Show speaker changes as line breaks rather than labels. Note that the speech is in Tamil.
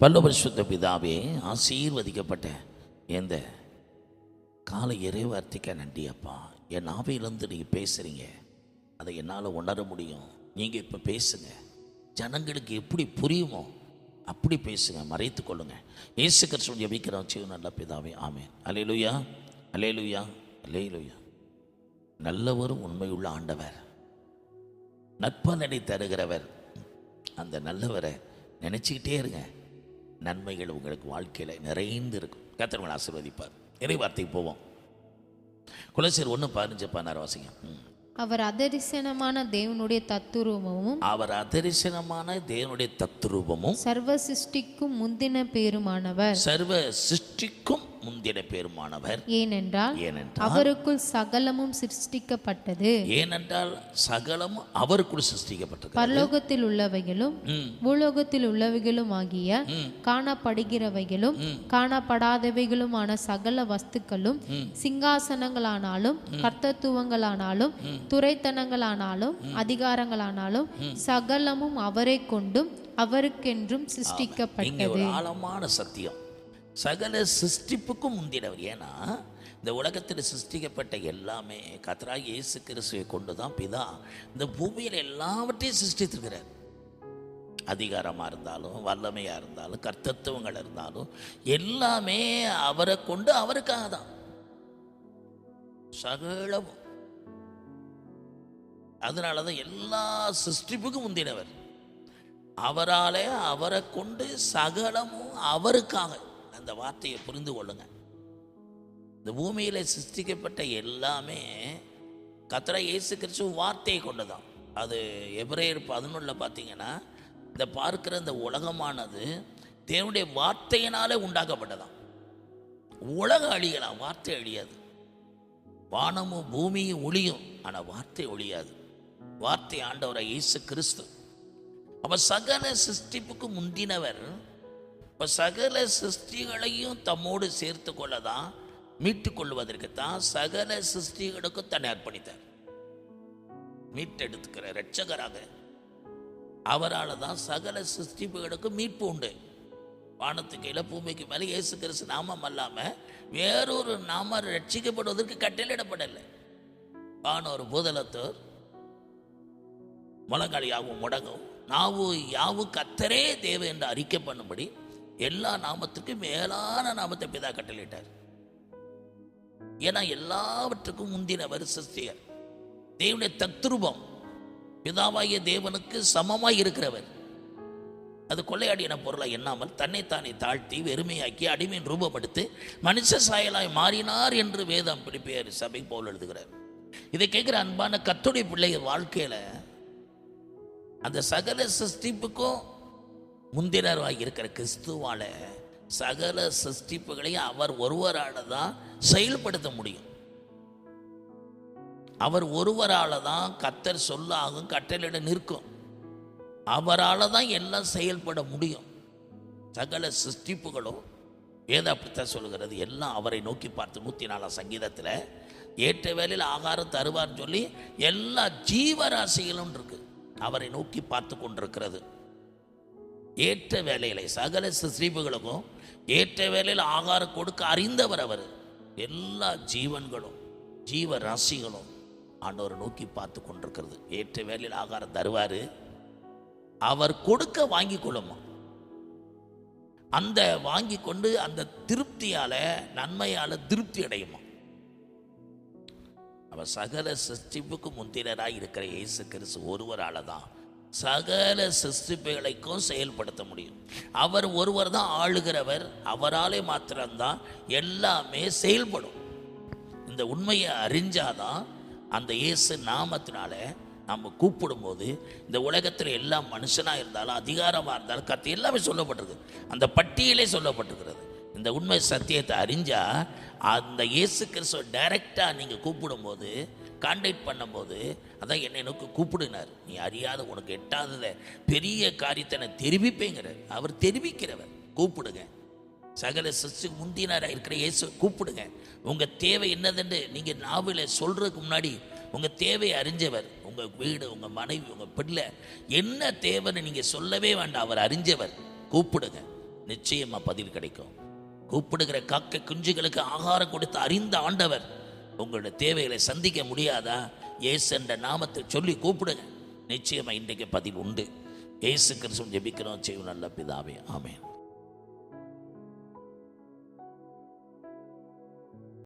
பல்லபரிசுத்த பிதாவே ஆசீர்வதிக்கப்பட்ட எந்த காலை இறைவார்த்தைக்க நன்றி அப்பா. என் நாவையிலேருந்து நீங்கள் பேசுகிறீங்க அதை என்னால் உணர முடியும். நீங்கள் இப்போ பேசுங்க. ஜனங்களுக்கு எப்படி புரியுமோ அப்படி பேசுங்க. மறைத்து கொள்ளுங்க. இயேசு கிருஷ்ணன் ஜெபிக்கிறோம் சிவ நல்ல பிதாவே ஆமே அலேலுயா அலேலுயா அலேலுயா நல்லவரும் உண்மையுள்ள ஆண்டவர். நற்பலனை தருகிறவர். அந்த நல்லவரை நினச்சிக்கிட்டே இருங்க. நன்மைகள் உங்களுக்கு வாழ்க்கையில் நிறைந்து இருக்கும் கத்திரவன் ஆசீர்வதிப்பார். இறைவார்த்தைக்கு போவோம். குலசீர் ஒன்று பதினஞ்சு பதினாறு வாசிங்க.
அவர் அதரிசனமான தேவனுடைய தத்துருவமும்
அவர் அதரிசனமான தேவனுடைய தத்துரூபமும்
சர்வ சிருஷ்டிக்கும் முந்தின பேருமானவர்.
சர்வ சிருஷ்டிக்கும் முந்தின பேருமானவர்.
ஏனென்றால்
ஏனென்றால்
அவருக்குள் சகலமும் சிருஷ்டிக்கப்பட்டது.
ஏனென்றால் சகலமும் அவருக்குள் சிருஷ்டிக்கப்பட்டிருக்கிறது.
பரலோகத்தில் உள்ளவைகளும். பூலோகத்தில் உள்ளவைகளும் ஆகிய. காணப்படுகிறவைகளும் காணப்படாதவைகளுமான சகல வஸ்துக்களும் சிங்காசனங்களானாலும் கர்த்தத்துவங்களானாலும் துரைத்தனங்களானாலும் அதிகாரங்களானாலும் சகலமும் அவரை கொண்டும் அவருக்கென்றும் சிருஷ்டிக்கப்பட்டது.
ஆழமான சத்தியம். சகல சிருஷ்டிப்புக்கும் முந்தினவர். ஏன்னா இந்த உலகத்தில் சிருஷ்டிக்கப்பட்ட எல்லாமே கத்ரா இயேசு கிறிஸ்துவை கொண்டு தான் பிதா. இந்த பூமியில் எல்லாவற்றையும் சிருஷ்டித்திருக்கிறார். அதிகாரமாக இருந்தாலும் வல்லமையாக இருந்தாலும் கர்த்தத்துவங்கள் இருந்தாலும் எல்லாமே அவரை கொண்டு அவருக்காக தான். சகலமும். அதனால தான் எல்லா சிருஷ்டிப்புக்கும் முந்தினவர். அவராலே அவரை கொண்டு சகலமும் அவருக்காக. அந்த வார்த்தையை புரிந்து கொள்ளுங்க. இந்த பூமியில் சிருஷ்டிக்கப்பட்ட எல்லாமே கத்திர இயேசு கிறிஸ்து வார்த்தையை கொண்டுதான் அது எப்ரேயர் பதினொன்றில் பார்த்தீங்கன்னா இந்த பார்க்கிற இந்த உலகமானது தேவனுடைய வார்த்தையினாலே உண்டாக்கப்பட்டதாம். உலகம் அழியலாம் வார்த்தை அழியாது. வானமும் பூமியும் ஒளியும் ஆனால் வார்த்தை ஒழியாது. வார்த்தை ஆண்டவரை இயேசு கிறிஸ்து. அப்ப சகல சிருஷ்டிப்புக்கு முந்தினவர் இப்போ சகல சிருஷ்டிகளையும் தம்மோடு சேர்த்து கொள்ளதான் மீட்டு கொள்வதற்கு தான் சகல சிருஷ்டிகளுக்கும் தன்னை அர்ப்பணித்தார். மீட்டெடுத்துக்கிற ரட்சகராக அவரால் தான் சகல சிருஷ்டிப்புகளுக்கும் மீட்பு உண்டு. வானத்துக்கு கீழே பூமிக்கு மேலே இயேசு கிறிஸ்து நாமம் அல்லாமல் வேறொரு நாம ரட்சிக்கப்படுவதற்கு கட்டளையிடப்படலை. வானோர் பூதலத்தோர் முழங்கால் யாவும் முடங்கும் நாவு யாவும் கத்தரே தேவை என்று அறிக்கை பண்ணும்படி எல்லா நாமத்திற்கும் மேலான நாமத்தை பிதா கட்டளிட்டார் ஏன்னா எல்லாவற்றுக்கும் முந்தினவர் சிருஷ்டிகர் தேவனுடைய தத்ரூபம் பிதாவாகிய தேவனுக்கு சமமாய் இருக்கிறவர். அது கொள்ளையாடின பொருளை எண்ணாமல் தன்னைத்தானே தாழ்த்தி வெறுமையாக்கி அடிமையின் ரூபப்படுத்தி மனுஷ சாயலாய் மாறினார் என்று வேதம் பிடிப்பியர் சபை போல் எழுதுகிறார். இதை கேட்குற அன்பான கத்துடைய பிள்ளைகள் வாழ்க்கையில அந்த சகல சிருஷ்டிப்புக்கும் முந்தினராக இருக்கிற கிறிஸ்துவால சகல சிருஷ்டிப்புகளையும் அவர் ஒருவரால் தான் செயல்படுத்த முடியும். அவர் ஒருவரால் தான் கத்தர் சொல்லாகும் கட்டளையிட நிற்கும். அவரால் தான் எல்லாம் செயல்பட முடியும். சகல சிருஷ்டிப்புகளும் வேதம் அப்படித்தான் சொல்லுகிறது. எல்லாம் அவரை நோக்கி பார்த்து நூற்றி நாலாம் சங்கீதத்தில் ஏற்ற வேலையில் ஆகாரம் தருவார்னு சொல்லி எல்லா ஜீவராசிகளும் இருக்கு. அவரை நோக்கி பார்த்து கொண்டிருக்கிறது. ஏற்ற வேலையில் சகல சிருஷ்டிப்புகளுக்கும் ஏற்ற வேலையில் ஆகாரம் கொடுக்க அறிந்தவர் அவர். எல்லா ஜீவன்களும் ஜீவ ராசிகளும் ஆண்டவரை நோக்கி பார்த்து கொண்டிருக்கிறது. ஏற்ற வேலையில் ஆகாரம் தருவார். அவர் கொடுக்க வாங்கி கொள்ளுமா? அந்த வாங்கி கொண்டு அந்த திருப்தியால நன்மையால திருப்தி அடையுமா? அவர் சகல சிருஷ்டிப்புக்கு முந்தினராக இருக்கிற இயேசு கிறிஸ்து ஒருவரால் தான் சகல சிருஷ்டிப்புகளைக்கும் செயல்படுத்த முடியும். அவர் ஒருவர் தான் ஆளுகிறவர் அவராலே மாத்திரம்தான் எல்லாமே செயல்படும். இந்த உண்மையை அறிஞ்சாதான் அந்த இயேசு நாமத்தினால நம்ம கூப்பிடும்போது இந்த உலகத்தில் எல்லா மனுஷனாக இருந்தாலும் அதிகாரமாக இருந்தாலும் கத்து எல்லாமே சொல்லப்பட்டிருக்கு. அந்த பட்டியலே சொல்லப்பட்டிருக்கிறது. இந்த உண்மை சத்தியத்தை அறிஞ்சால் அந்த இயேசு கிறிஸ்துவ டைரெக்டாக நீங்கள் கூப்பிடும்போது கான்டாக்ட் பண்ணும்போது அதான் என்னை நோக்கி கூப்பிடுனார். நீ அறியாத உனக்கு எட்டாதத பெரிய காரியத்தை நான் தெரிவிப்பேங்கிறார். அவர் தெரிவிக்கிறவர் கூப்பிடுங்க. சகல சசு முந்தினாராக இருக்கிற இயேசு கூப்பிடுங்க. உங்கள் தேவை என்னதுன்னு நீங்கள் நாவில் சொல்கிறதுக்கு முன்னாடி உங்கள் தேவையை அறிஞ்சவர் உங்கள் வீடு உங்கள் மனைவி உங்கள் பிள்ளை என்ன தேவைன்னு நீங்கள் சொல்லவே வேண்டாம். அவர் அறிஞ்சவர் கூப்பிடுங்க. நிச்சயமாக பதில் கிடைக்கும். கூப்பிடுகிற காக்கை குஞ்சுகளுக்கு ஆகாரம் கொடுத்து அறிந்த ஆண்டவர் உங்களுடைய தேவைகளை சந்திக்க முடியாதா? ஏசு என்ற நாமத்தை சொல்லி கூப்பிடுங்க. நிச்சயமாக இன்றைக்கு பதில் உண்டு. ஏசு கிறிஸ்துவும் ஜெபிக்கிறோம். செய்யும் நல்ல பிதாவே. ஆமேன்.